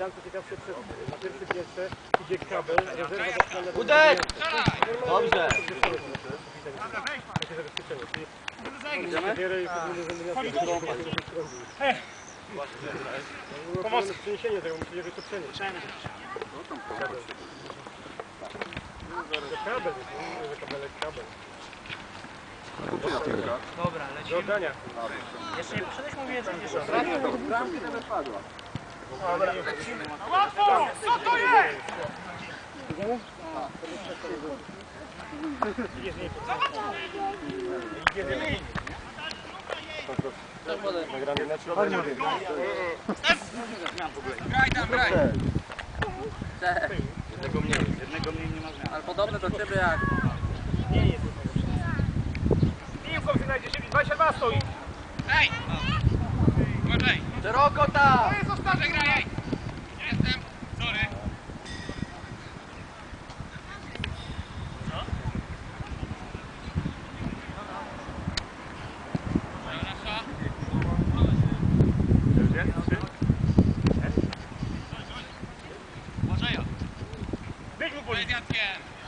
tam co ciekawsze, przed, na pierwszym piętrze idzie kabel, rezerwa zapewne... Udek! Dobrze. Takie zabezpieczenie, czyli bierę i powinny zamieniać Pomocy! Przeniesienie tego, musi jeszcze przenieść. Kabel. To kabel kabelek, kabel. Dobra, Do lecimy. Jeszcze nie poszedłeś, mówiłem, że idziesz Łatwo! Co to jest? Nagrany mecz. Graj tam, graj. Jednego mniej, jednego mniej nie ma zmian. Ale podobne do ciebie jak... siebie, 22 stoi. Ej! Uważaj! Szeroko tam! To jest ostatni. Przegraj, ej! Jestem! Sorry! Biegł po nim. Mediatkiem!